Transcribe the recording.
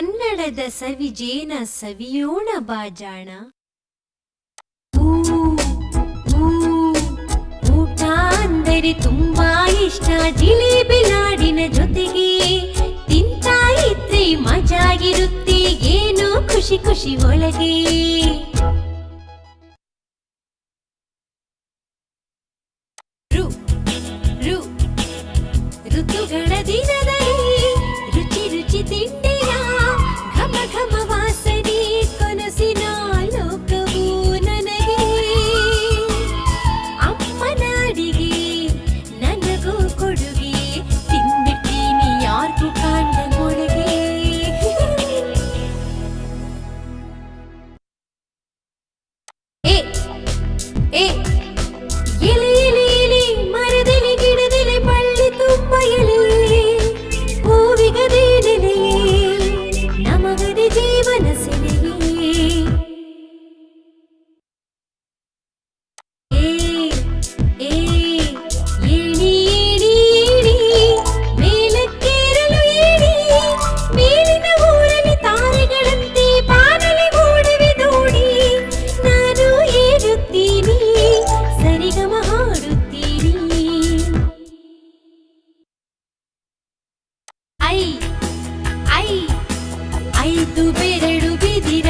ಕನ್ನಡದ ಸವಿಜೇನ ಸವಿಯೋಣ ಬಾಜಾಣ. ಊಟ ಅಂದರೆ ತುಂಬಾ ಇಷ್ಟ. ಜಿಲೇಬಿ ನಾಡಿನ ಜೊತೆಗೆ ತಿಂತಾ ಇದ್ರೆ ಮಜಾಗಿರುತ್ತೆ. ಏನೋ ಖುಷಿ ಖುಷಿ ಒಳಗೆ. ಋತುಗಳ ದಿನದಲ್ಲಿ ए ಐದು ಬೆರಳು ಬಿದಿರ